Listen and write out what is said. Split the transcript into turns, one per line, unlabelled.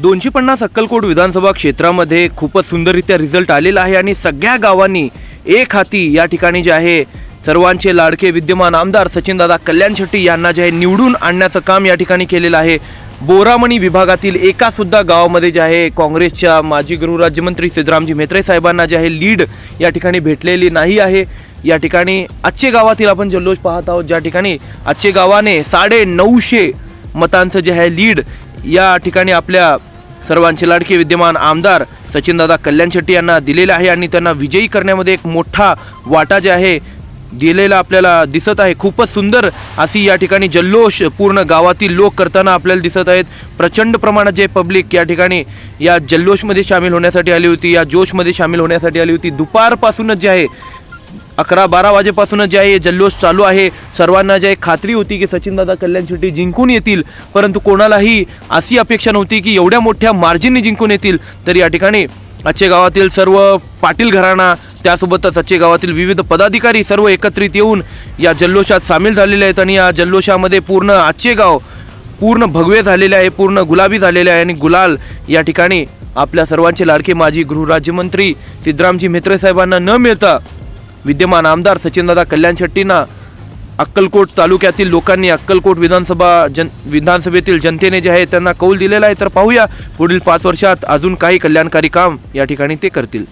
दोनशे पन्नास अक्कलकोट विधानसभा क्षेत्रामध्ये खूपच सुंदररित्या रिझल्ट आलेला आहे आणि सगळ्या गावांनी एक हाती या ठिकाणी जे आहे सर्वांचे लाडके विद्यमान आमदार सचिनदादा कल्याण शेट्टी यांना जे आहे निवडून आणण्याचं काम या ठिकाणी केलेलं आहे. बोरामणी विभागातील एका सुद्धा गावामध्ये जे आहे काँग्रेसच्या माजी गृहराज्यमंत्री सिद्धरामजी म्हेत्रे साहेबांना जे आहे लीड या ठिकाणी भेटलेली नाही आहे. या ठिकाणी आजचे गावातील आपण जल्लोष पाहत आहोत ज्या ठिकाणी आजचे गावाने साडे नऊशे मतांचं जे आहे लीड या ठिकाणी आपल्या सर्वांचे लाडके विद्यमान आमदार सचिनदादा कल्याण शेट्टी यांना दिलेले आहे आणि त्यांना विजयी करण्यामध्ये एक मोठा वाटा जे आहे दिलेला आपल्याला दिसत आहे. खूपच सुंदर अशी या ठिकाणी जल्लोष पूर्ण गावातील लोक करताना आपल्याला दिसत आहेत. प्रचंड प्रमाणात जे पब्लिक या ठिकाणी या जल्लोषमध्ये सामील होण्यासाठी आली होती या जोशमध्ये सामील होण्यासाठी आली होती. दुपारपासूनच जे आहे अकरा बारा वाजेपासूनच जे आहे जल्लोष चालू आहे. सर्वांना जे आहे खात्री होती की सचिनदादा कल्याण शेट्टी जिंकून येतील परंतु कोणालाही अशी अपेक्षा नव्हती की एवढ्या मोठ्या मार्जिनने जिंकून येतील. तर या ठिकाणी आजचे गावातील सर्व पाटील घराणा त्यासोबतच आजचे गावातील विविध पदाधिकारी सर्व एकत्रित येऊन या जल्लोषात सामील झालेले आहेत आणि या जल्लोषामध्ये पूर्ण आजचे गाव पूर्ण भगवे झालेले आहे पूर्ण गुलाबी झालेले आहे आणि गुलाल या ठिकाणी आपल्या सर्वांचे लाडके माजी गृहराज्यमंत्री सिद्धरामजी म्हेत्रे साहेबांना न मिळता विद्यमान आमदार सचिनदादा कल्याण शेट्टींना अक्कलकोट तालुक्यातील लोकांनी अक्कलकोट विधानसभा जन विधानसभेतील जनतेने जे आहे त्यांना कौल दिलेला आहे. तर पाहूया पुढील पाच वर्षात अजून काही कल्याणकारी काम या ठिकाणी ते करतील.